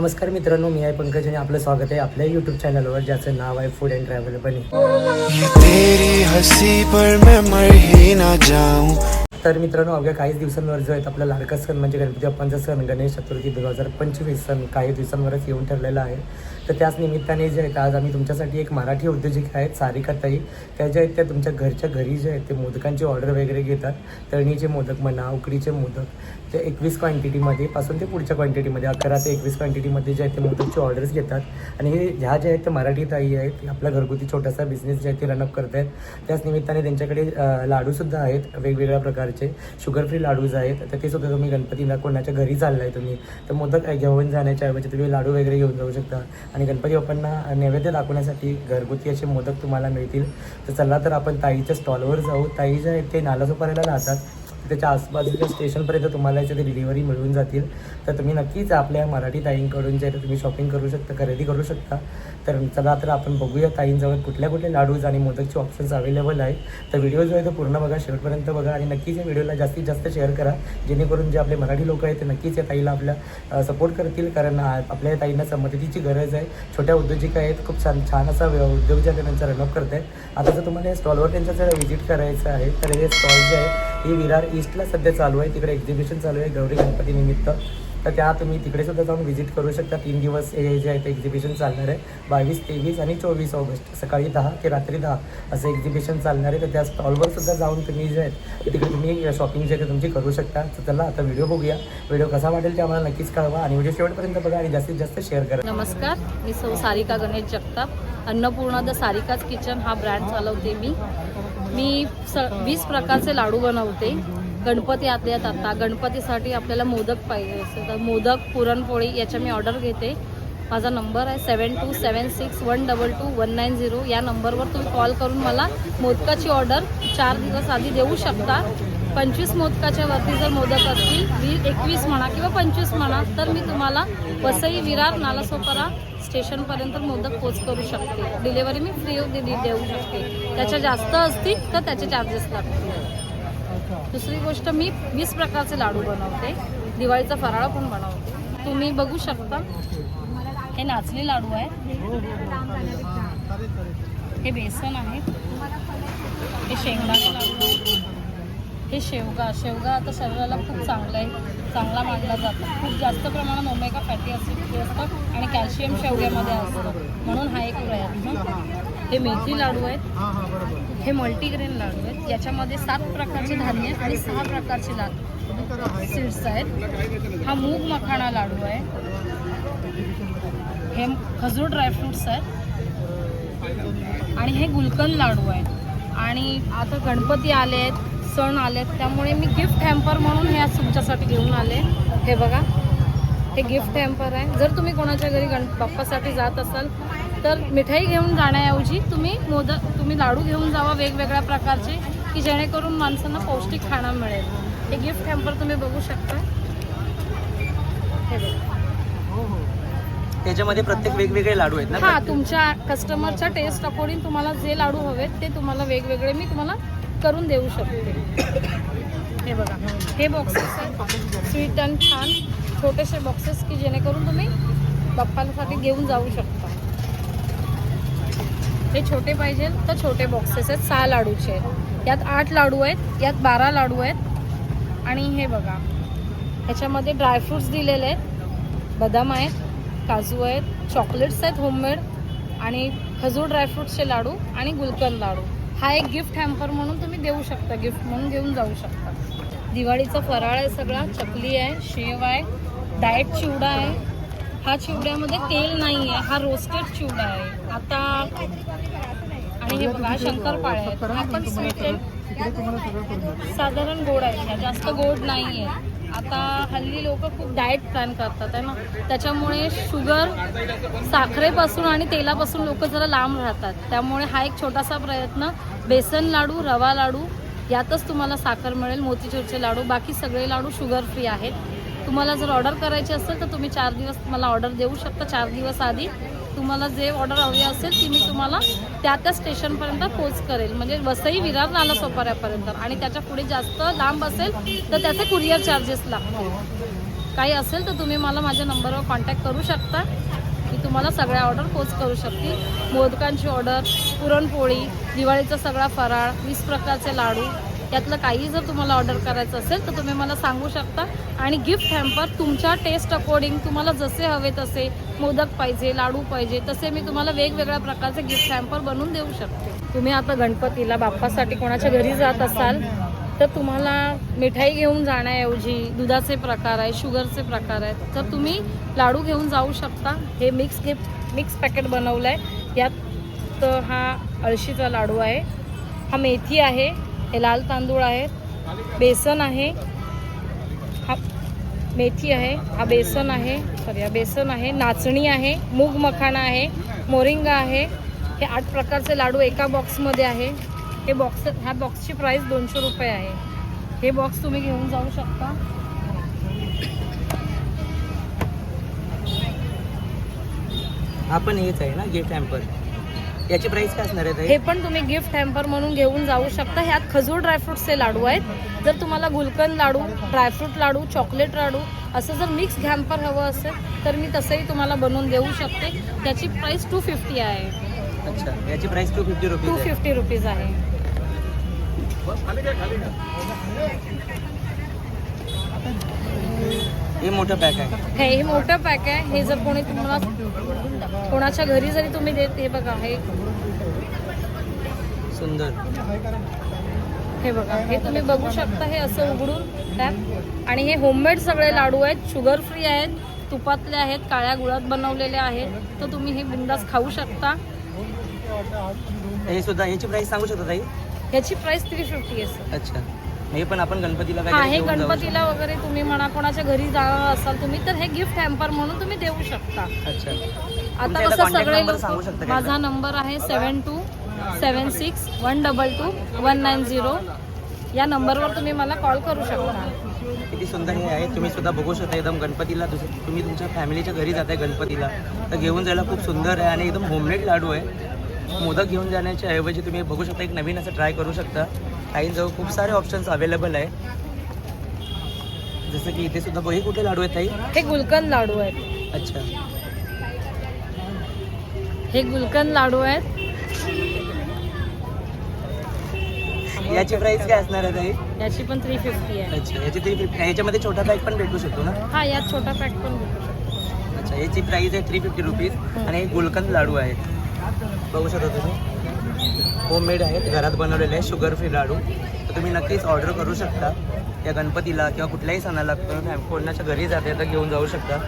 नमस्कार मित्रांनो मी आहे पंकज आणि आपलं स्वागत आहे आपल्या यूट्यूब चॅनलवर ज्याचं नाव आहे फूड अँड ट्रॅव्हल बनी ही तर मित्रांनो अवघ्या काही दिवसांवर जो आहे आपला लाडका सण म्हणजे गणपती बाप्पांचा सण गणेश चतुर्थी दोन हजार पंचवीस सण काही दिवसांवरच येऊन ठरलेला आहे. तर त्याच निमित्ताने जे आहेत आज आम्ही तुमच्यासाठी एक मराठी उद्योजिका आहेत सारिकाताई. त्या ज्या आहेत त्या तुमच्या घरच्या घरी जे आहेत ते मोदकांची ऑर्डर वगैरे घेतात. तळणीचे मोदक म्हणा उकडीचे मोदक ते एकवीस क्वांटिटीमध्ये पासून ते पुढच्या क्वांटिटीमध्ये अकरा ते एकवीस क्वांटिटीमध्ये जे आहेत ते मोदकचे ऑर्डर्स घेतात. आणि हे ह्या ज्या आहेत त्या मराठी ताई आहेत आपला घरगुती छोटासा बिझनेस जे आहे ते रनअप करत आहेत. त्याच निमित्ताने त्यांच्याकडे लाडूसुद्धा आहेत वेगवेगळ्या प्रकारचे. शुगर फ्री लाडूज आहेत. तर ते सुद्धा तुम्ही गणपतीला कोणाच्या घरी चाललाय तुम्ही तर मोदक घेऊन जाण्याच्या ऐवजी तुम्ही लाडू वगैरे घेऊन जाऊ शकता. आणि गणपती बाप्पांना नैवेद्य दाखवण्यासाठी घरगुती असे मोदक तुम्हाला मिळतील. तर चला तर आपण ताईच्या स्टॉलवर जाऊ. ताई जे आहेत ते नालासोपाऱ्याला राहतात त्याच्या आसपासच्या स्टेशनपर्यंत तुम्हाला याची डिलिव्हरी मिळून जातील. तर तुम्ही नक्कीच आपल्या मराठी ताईंकडून जे तुम्ही शॉपिंग करू शकता खरेदी करू शकता. तर चला तर आपण बघूया ताईंजवळ कुठल्या कुठल्या लाडूज आणि मोदकचे ऑप्शन्स अवेलेबल आहेत. तर व्हिडिओ जो आहे तो पूर्ण बघा शेवटपर्यंत बघा आणि नक्कीच या व्हिडिओला जास्तीत जास्त शेअर करा. जेणेकरून जे आपले मराठी लोक आहेत ते नक्कीच या ताईला आपल्या सपोर्ट करतील कारण आपल्या ताईंना मदतीची गरज आहे. छोट्या उद्योजिका आहेत खूप छान छान असा व्य- उद्योग जे आहे त्यांचा रनअप करत आहेत आता जर तुम्हाला स्टॉलवर त्यांच्या जर व्हिजिट करायचं आहे तर हे स्टॉल जे आहे हे विरार ईस्टला सध्या चालू आहे. तिकडे एक्झिबिशन चालू आहे गौरी गणपती निमित्त. तर त्या तुम्ही तिकडे सुद्धा जाऊन व्हिजिट करू शकता. तीन दिवस हे जे आहे ते एक्झिबिशन चालणार आहे. बावीस तेवीस आणि चोवीस ऑगस्ट सकाळी दहा ते रात्री दहा असं एक्झिबिशन चालणार आहे. तर त्या स्टॉलवर सुद्धा जाऊन तुम्ही जे आहेत तिकडे तुम्ही शॉपिंग जे आहे ते तुमची करू शकता. तर चला आता व्हिडिओ बघूया. व्हिडिओ कसा वाटेल ते आम्हाला नक्कीच कळवा आणि व्हिडिओ शेवटपर्यंत बघा आणि जास्तीत जास्त शेअर करा. नमस्कार मी सौ सारिका गणेश जगताप. अन्नपूर्णा द सारिकाच किचन हा ब्रँड चालवते मी. मी स वीस प्रकारचे लाडू बनवते. गणपती आतल्यात आता. गणपतीसाठी आपल्याला मोदक पाहिजे असेल तर मोदक पुरणपोळी याच्या मी ऑर्डर घेते. माझा नंबर आहे seven two seven six one double two one nine zero. या नंबरवर तुम्ही कॉल करून मला मोदकाची ऑर्डर चार दिवस आधी देऊ शकता. पंचवीस मोदकाच्या वरती जर मोदक असतील वी एकवीस म्हणा किंवा पंचवीस म्हणा तर मी तुम्हाला वसई विरार नालासोपारा स्टेशनपर्यंत मोदक पोच करू शकते. डिलेवरी मी फ्री देऊ शकते. त्याच्या जास्त असतील तर त्याचे चार्जेस लागतील. दुसरी गोष्ट मी वीस प्रकारचे लाडू बनवते. दिवाळीचा फराळ पण बनवते. तुम्ही बघू शकता. हे नाचले लाडू आहे. हे बेसन आहे. हे शेंगदाणे लाडू आहे. हे शेवगा. शेवगा आता शरीराला खूप चांगला आहे. चांगला मानला जातो. खूप जास्त प्रमाणात ओमेगा फॅटी ॲसिड असतं आणि कॅल्शियम शेवग्यामध्ये असतं. म्हणून हा एक प्रयत्न. हे मेथी लाडू आहेत. हे मल्टीग्रेन लाडू आहेत. याच्यामध्ये सात प्रकारचे धान्य आणि सहा प्रकारचे लाडू. सीड्स आहेत. हा मूग मखाणा लाडू आहे. हे खजूर ड्रायफ्रुट्स आहेत. आणि हे गुलकंद लाडू आहेत. आणि आता गणपती आले आहेत सण आले आहेत. त्यामुळे मी गिफ्ट हॅम्पर म्हणून हे आज तुमच्यासाठी घेऊन आले. हे बघा. हे गिफ्ट हॅम्पर आहे. जर तुम्ही कोणाच्या घरी गण बाप्पासाठी जात असाल तर मिठाई घेऊन जाण्याऐवजी तुम्ही मोदक तुम्ही लाडू घेऊन जावा वेगवेगळ्या प्रकारचे की जेणेकरून माणसांना पौष्टिक खाणं मिळेल. हे गिफ्ट हॅम्पर तुम्ही बघू शकता. हे बघा. त्याच्यामध्ये प्रत्येक वेगवेगळे लाडू आहेत हा तुमच्या कस्टमरच्या टेस्ट अकॉर्डिंग तुम्हाला जे लाडू हवेत ते तुम्हाला वेगवेगळे मी तुम्हाला करून देऊ शकते. हे बघा. हे बॉक्सेस आहेत. स्वीट अँड छान छोटेसे बॉक्सेस की जेणेकरून तुम्ही बाप्पासाठी घेऊन जाऊ शकता. हे छोटे पाहिजे तर छोटे बॉक्सेस आहेत. सहा लाडूचे आहेत. यात आठ लाडू आहेत यात बारा लाडू आहेत. आणि हे बघा ह्याच्यामध्ये ड्रायफ्रूट्स दिलेले आहेत. बदाम आहेत काजू आहेत चॉकलेट्स आहेत होममेड आणि खजूर ड्रायफ्रूट्सचे लाडू आणि गुलकंद लाडू. हा एक गिफ्ट हॅम्पर म्हणून तुम्ही देऊ शकता गिफ्ट म्हणून घेऊन जाऊ शकता. दिवाळीचा फराळ आहे सगळा चकली आहे शेव आहे डाएट चिवडा आहे. हा चिवड्यामध्ये तेल नाही आहे हा रोस्टेड चिवडा आहे. आता आणि हे बघा शंकरपाळे आहेत. हा पण स्वीट आहे. साधारण गोड आहे. जास्त गोड नाही आहे आता हल्ली लोक खूप डाएट प्लॅन करतात आहे ना. त्याच्यामुळे शुगर साखरेपासून आणि तेलापासून लोक जरा लांब राहतात. त्यामुळे हा एक छोटासा प्रयत्न. बेसन लाडू रवा लाडू यातच तुम्हाला साखर मिळेल. मोतीचूरचे लाडू बाकी सगळे लाडू शुगर फ्री आहेत. तुम्हाला जर ऑर्डर करायची असेल तर तुम्ही चार दिवस मला ऑर्डर देऊ शकता. चार दिवस आधी तुम्हाला जे ऑर्डर हवी असेल ती मी तुम्हाला त्या त्या स्टेशनपर्यंत पोच करेल. म्हणजे वसई विरार नाला सोपाऱ्यापर्यंत. आणि त्याच्या पुढे जास्त लांब असेल तर त्याचे कुरिअर चार्जेस लागतील. काही असेल तर तुम्ही मला माझ्या नंबरवर कॉन्टॅक्ट करू शकता. मी तुम्हाला सगळ्या ऑर्डर पोच करू शकते. मोदकांची ऑर्डर पुरणपोळी दिवाळीचा सगळा फराळ वीस प्रकारचे लाडू. यातलं काही जर तुम्हाला ऑर्डर करायचं असेल तर तुम्ही मला सांगू शकता. आणि गिफ्ट हॅम्पर तुमच्या टेस्ट अकॉर्डिंग तुम्हाला जसे हवे तसे मोदक पाहिजे लाडू पाहिजे तसे मी तुम्हाला वेगवेगळ्या प्रकारचे गिफ्ट हॅम्पर बनवून देऊ शकते. तुम्ही आता गणपतीला बाप्पासाठी कोणाच्या घरी जात असाल तर तुम्हाला मिठाई घेऊन जाण्याऐवजी दुधाचे प्रकार आहे शुगरचे प्रकार आहेत तर तुम्ही लाडू घेऊन जाऊ शकता. हे मिक्स गिफ्ट मिक्स पॅकेट बनवलं आहे यात हा अळशीचा लाडू आहे. हा मेथी आहे. हे लाल तांदूळ आहेत. बेसन आहे. हा मेथी आहे. हा बेसन आहे. सॉरी हा बेसन आहे. नाचणी आहे. मूग मखाणा आहे. मोरिंगा आहे. हे आठ प्रकारचे लाडू एका बॉक्समध्ये आहे. हे बॉक्स ह्या बॉक्सची प्राईस दोनशे रुपये आहे. हे बॉक्स तुम्ही घेऊन जाऊ शकता. आपण हेच आहे ना जे हॅम्पर याची प्राइस काय असणार आहे हे पण तुम्ही गिफ्ट हॅम्पर म्हणून घेऊन जाऊ शकता. ह्यात खजूर ड्रायफ्रुट्सचे लाडू आहेत. जर तुम्हाला gulkand laddu dry fruit laddu chocolate laddu असं जर मिक्स हॅम्पर हवं असेल तर मी तसंही तुम्हाला बनवून देऊ शकते. त्याची प्राईस टू फिफ्टी आहे. अच्छा याची price two fifty two rupees आहे. फिफ्टी रुपीज आहे हे मोठं पॅक आहे. हे हे मोठं पॅक आहे. हे जर कोणी तुम्हाला कोणाच्या घरी जरी तुम्ही देत हे बघा हे सुंदर. हे बघा हे तुम्ही बघू शकता हे असं उघडून टॅप आणि हे होममेड सगळे लाडू आहेत शुगर फ्री आहेत तुपातले आहेत काळ्या गुळात बनवलेले आहेत. तर तुम्ही हे बिंदास खाऊ शकता. हे सुद्धा याची प्राइस सांगू शकता ताई? ह्याची प्राइस थ्री फिफ्टी आहे sir. अच्छा. हे पण आपण गणपतीला हा हे गणपतीला वगैरे तुम्ही म्हणा कोणाच्या घरी जाणार असाल तुम्ही तर हे गिफ्ट हॅम्पर म्हणून तुम्ही देऊ शकता. अच्छा. आता कसं सगळे लोक माझा? नंबर आहे seven two seven six one double two one nine zero. या नंबरवर तुम्ही मला कॉल करू शकता. किती सुंदर हे आहे. तुम्ही सुद्धा बघू शकता एकदम गणपतीला तुम्ही तुमच्या फॅमिलीच्या घरी जाताय गणपतीला. तर घेऊन जायला खूप सुंदर आहे आणि एकदम होममेड लाडू आहे. मोदक घेऊन जाण्याच्या ऐवजी तुम्ही बघू शकता एक नवीन असं ट्राय करू शकता. काहींजवळ खूप सारे ऑप्शन्स अवेलेबल आहे. जसं की इथे सुद्धा हे कुठे लाडू आहेत ताई? हे गुलकंद लाडू आहेत. अच्छा. हे गुलकंद लाडू आहेत. याची प्राइस काय असणार आहे ताई? याची पण थ्री फिफ्टी आहे. अच्छा याची थ्री फिफ्टी याच्यामध्ये छोटा पॅक पण भेटू शकतो ना? हा यात छोटा पॅक पण भेटू शकतो. अच्छा याची प्राइस आहे थ्री फिफ्टी रुपीज आणि हे गुलकंद लाडू आहेत. बघू शकता तुम्ही? होममेड आहेत. घरात बनवलेले आहे शुगर फ्री लाडू. तर तुम्ही नक्कीच ऑर्डर करू शकता. या गणपतीला किंवा कुठल्याही सणाला किंवा कोणाच्या घरी जाते तर घेऊन जाऊ शकता.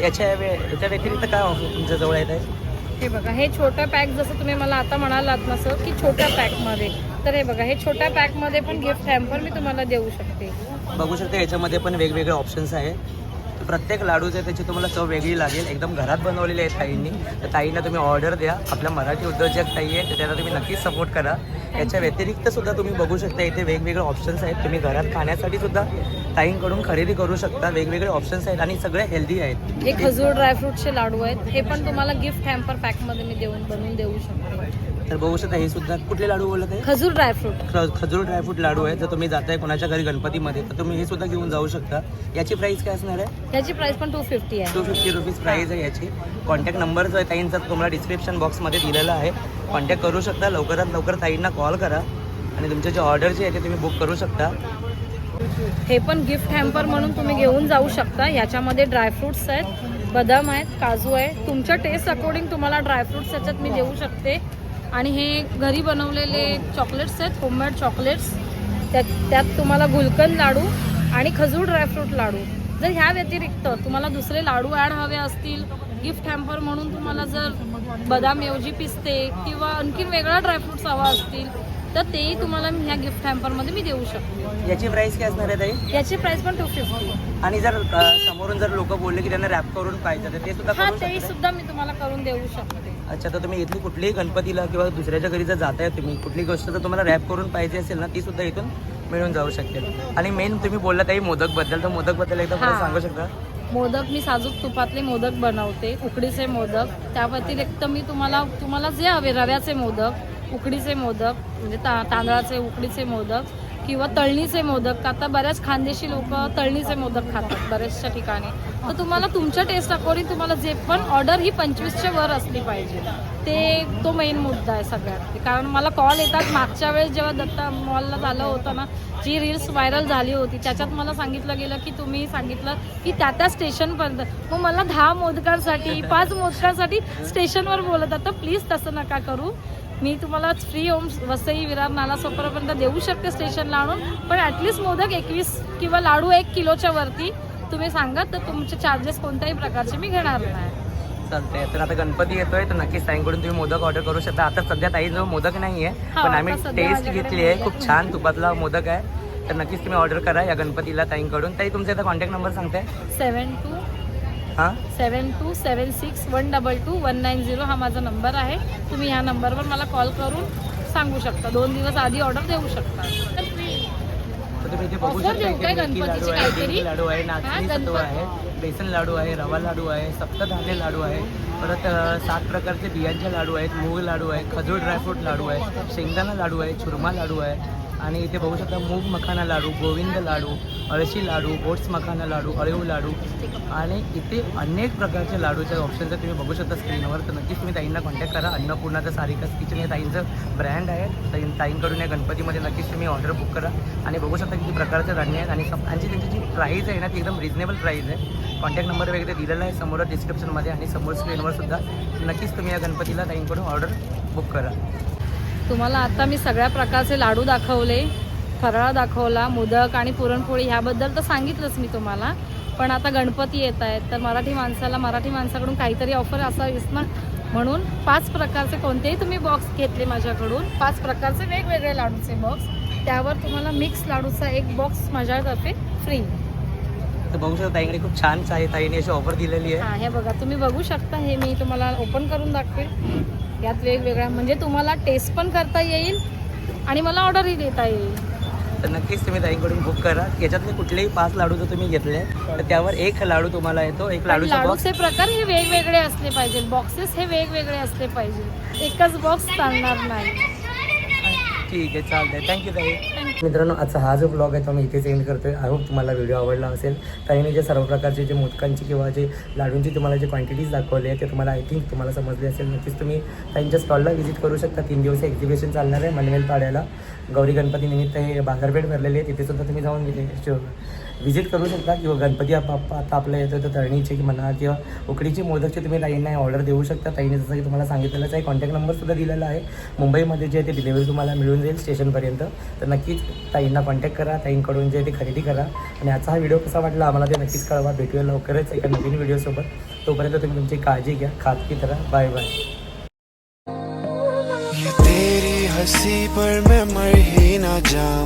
याच्या वे याच्या व्यतिरिक्त काय ऑफर तुमच्या जवळ येत आहे? हे बघा हे छोटं पॅक जसं तुम्ही मला आता म्हणालात ना सर की छोट्या पॅकमध्ये तर हे बघा हे छोट्या पॅकमध्ये पण गिफ्ट हॅम्पर मी तुम्हाला देऊ शकते. बघू शकता याच्यामध्ये पण वेगवेगळे ऑप्शन्स आहे तर प्रत्येक लाडूचे त्याची तुम्हाला चव वेगळी लागेल. एकदम घरात बनवलेले आहेत ताईंनी. तर ताईंना तुम्ही ऑर्डर द्या. आपल्या मराठी उद्योजक ताई आहे तर त्याला तुम्ही नक्कीच सपोर्ट करा. याच्या व्यतिरिक्त सुद्धा तुम्ही बघू शकता इथे वेगवेगळे ऑप्शन्स आहेत. तुम्ही घरात खाण्यासाठी सुद्धा ताईंकडून खरेदी करू शकता. वेगवेगळे ऑप्शन्स आहेत आणि सगळे हेल्दी आहेत. हे खजूर ड्रायफ्रूटचे लाडू आहेत. हे पण तुम्हाला गिफ्ट हॅम्पर पॅकमध्ये मी देऊन बनवून देऊ शकतो. तर बघू शकता हे सुद्धा कुठले लाडू बोलत आहे? खजूर ड्रायफ्रूट ख- खजूर ड्रायफ्रूट लाडू आहे. जर तुम्ही जाताय कोणाच्या घरी गणपतीमध्ये तर तुम्ही हे सुद्धा घेऊन जाऊ शकता. याची प्राइस काय असणार आहे? ह्याची प्राइस पण टू फिफ्टी आहे. टू फिफ्टी रुपीज प्राईज आहे याची. कॉन्टॅक्ट नंबर जो आहे ताईंचा तुम्हाला डिस्क्रिप्शन बॉक्समध्ये दिलेला आहे. कॉन्टॅक्ट करू शकता. लवकरात लवकर ताईंना कॉल करा. आणि तुमच्या जे ऑर्डर जे आहे ते तुम्ही बुक करू शकता. हे पण गिफ्ट हॅम्पर म्हणून तुम्ही घेऊन जाऊ शकता. ह्याच्यामध्ये ड्रायफ्रुट्स आहेत बदाम आहेत काजू आहे. तुमच्या टेस्ट अकॉर्डिंग तुम्हाला ड्रायफ्रुट्स याच्यात मी देऊ शकते. आणि हे घरी बनवलेले चॉकलेट्स आहेत होममेड चॉकलेट्स त्यात त्यात तुम्हाला गुलकंद लाडू आणि खजूर ड्रायफ्रूट लाडू. जर ह्या व्यतिरिक्त तुम्हाला दुसरे लाडू ॲड हवे असतील गिफ्ट हॅम्पर म्हणून तुम्हाला जर बदामऐवजी पिस्ते किंवा आणखी वेगळा ड्रायफ्रूट्स हवा असतील तर तेही तुम्हाला मी ह्या गिफ्ट हॅम्परमध्ये मी देऊ शकते. याची प्राईस काय असणार आहे ताई? याची प्राइस पण टू फिफ्टी आणि जर अ, समोरून जर लोक बोलले की त्यांना रॅप करून पाहिजे तर ते सुद्धा हा करू तेही शकता सुद्धा मी तुम्हाला करून देऊ शकते. अच्छा तर तुम्ही इथली कुठलीही गणपतीला किंवा दुसऱ्याच्या घरी जर जाताय तुम्ही कुठली गोष्ट जर तुम्हाला रॅप करून पाहिजे असेल ना ती सुद्धा इथून मिळून जाऊ शकते. आणि मेन तुम्ही बोलला ताई मोदकबद्दल तर मोदकबद्दल एकदा परत हा. सांगू शकता? मोदक मी साजूक तुपातले मोदक बनवते उकडीचे मोदक त्या व्यतिरिक्त मी तुम्हाला तुम्हाला जे हवे रव्याचे मोदक उकडीचे मोदक म्हणजे ता तांदळाचे उकडीचे मोदक किंवा तळणीचे मोदक. आता बऱ्याच खानदेशी लोक तळणीचे मोदक खातात बऱ्याचशा ठिकाणी. तर तुम्हाला तुमच्या टेस्ट अकॉर्डिंग तुम्हाला जे पण ऑर्डर ही पंचवीसच्या वर असली पाहिजे. ते तो मेन मुद्दा आहे सगळ्यात. कारण मला कॉल येतात मागच्या वेळेस जेव्हा दत्ता मॉलला झालं होतं ना जी रील्स व्हायरल झाली होती त्याच्यात मला सांगितलं गेलं की तुम्ही सांगितलं की त्या त्या स्टेशनपर्यंत मग मला दहा मोदकांसाठी पाच मोदकांसाठी स्टेशनवर बोलत आता प्लीज तसं नका करू. मी तुम्हाला फ्री होम वसई विरार नालासोपरापर्यंत देऊ शकते स्टेशनला आणून पण ॲटलिस्ट मोदक एकवीस किंवा लाडू एक किलोच्या वरती तुम्ही सांगा तर तुमचे चार्जेस कोणत्याही प्रकारचे मी घेणार नाही. चालतंय. तर आता गणपती येतोय तर नक्कीच ताईंकडून तुम्ही मोदक ऑर्डर करू शकता. आता सध्या ताईजवळ मोदक नाही आहे पण आम्ही टेस्ट घेतली आहे. मोदक खूप छान तुपातला मोदक आहे. तर नक्कीच तुम्ही ऑर्डर करा या गणपतीला ताईंकडून. ताई तुमचा आता कॉन्टॅक्ट नंबर सांगताय? सेवन टू हां? Seven two seven six one double two one nine zero हा माझा नंबर आहे. तुम्ही ह्या नंबरवर मला कॉल करून सांगू शकता. दोन दिवस आधी ऑर्डर देऊ शकता. तर तुम्ही इथे बघू Offer शकता देऊ काय लाडू गणपतीची आहे काहीतरी? लाडू आहे हा, नाचणी सत्व गणपत- आहे. बेसन लाडू आहे रवा लाडू आहे सप्तधान्य लाडू आहे परत सात प्रकारचे बियांचे लाडू आहेत मूग लाडू आहे खजूर ड्रायफ्रूट लाडू आहे शेंगदाणा लाडू आहे चुरमा लाडू आहे आणि इथे बघू शकता मूग मखाना लाडू गोविंद लाडू अळशी लाडू ओट्स मखाना लाडू अळीव लाडू आणि इथे अनेक प्रकारचे लाडूचे ऑप्शन्स जर तुम्ही बघू शकता स्क्रीनवर तर नक्कीच तुम्ही ताईंना कॉन्टॅक्ट करा. अन्नपूर्णाचं सारिकास किचन हे ताईंचं ब्रँड आहे. ताई ताईंकडून या गणपतीमध्ये नक्कीच तुम्ही ऑर्डर बुक करा. आणि बघू शकता किती प्रकारचे धान्य आहेत. आणि सम- आणि त्यांची जी प्राईज आहे ना ती एकदम रिजनेबल प्राईज आहे. कॉन्टॅक्ट नंबर वगैरे दिलेला आहे समोर डिस्क्रिप्शनमध्ये आणि समोर स्क्रीनवर सुद्धा. नक्कीच तुम्ही या गणपतीला ताईंकडून ऑर्डर बुक करा. तुम्हाला आता मी सगळ्या प्रकारचे लाडू दाखवले फराळ दाखवला मोदक आणि पुरणपोळी ह्याबद्दल तर सांगितलंच मी तुम्हाला. पण आता गणपती येत आहेत तर मराठी माणसाला मराठी माणसाकडून काहीतरी ऑफर असावीच ना? म्हणून पाच प्रकारचे कोणतेही तुम्ही बॉक्स घेतले माझ्याकडून पाच प्रकारचे वेगवेगळे लाडूचे बॉक्स त्यावर तुम्हाला मिक्स लाडूचा एक बॉक्स माझ्यातर्फे फ्री तर बघू शकता ताईंकडे खूप छान आहे ताईने अशी ऑफर दिलेली आहे. हा हे बघा तुम्ही बघू शकता हे मी तुम्हाला ओपन करून दाखवेल. यात वेगवेगळ्या म्हणजे तुम्हाला टेस्ट पण करता येईल आणि मला ऑर्डरही देता येईल. तर नक्कीच तुम्ही ताईंकडून बुक करा. याच्यातले कुठलेही पाच लाडू जर तुम्ही घेतले तर त्यावर एक लाडू तुम्हाला येतो. एक बॉक्स लाडूचे प्रकार हे वेगवेगळे असले पाहिजे. बॉक्सेस हे वेगवेगळे असले पाहिजे. एकच बॉक्स चालणार नाही. ठीक आहे चालतंय. थँक्यू ताई. मित्रांनो आजचा हा जो ब्लॉग आहे तो मी इथेच एंड करतोय. आय होप तुम्हाला व्हिडिओ आवडला असेल. ताईने जे सर्व प्रकारचे जे मोदकांची किंवा जे लाडूंची तुम्हाला जे क्वांटिटीज दाखवले आहे ते तुम्हाला आय थिंक तुम्हाला समजले असेल. नक्कीच तुम्ही त्यांच्या स्टॉलला व्हिजिट करू शकता. तीन दिवस एक्झिबिशन चालणार आहे मनवेल पाड्याला. गौरी गणपती निमित्त हे बाजारपेठ भरलेली आहे. तिथे सुद्धा तुम्ही जाऊन व्हिजिट करू शकता किंवा गणपती बाप्पा आता आपल्या येतो तर तळणीचे म्हणा किंवा उकडीची मोदकची तुम्ही ताईंना ऑर्डर देऊ शकता. ताईने जसं की तुम्हाला सांगितलेलंच आहे कॉन्टॅक्ट नंबरसुद्धा दिलेला आहे. मुंबईमध्ये जे आहे ते डिलिव्हरी तुम्हाला मिळून जाईल स्टेशनपर्यंत तर नक्कीच ताईंना कॉन्टॅक्ट करा ताईंकडून जे ते खरेदी करा. आणि आजचा हा व्हिडिओ कसा वाटला आम्हाला ते नक्कीच कळवा. भेटूया लवकरच एका नवीन व्हिडिओसोबत तोपर्यंत तुम्ही तुमची काळजी घ्या. खात की तरह बाय बाय ये तेरी हंसी पर मैं मर ही ना जाऊं।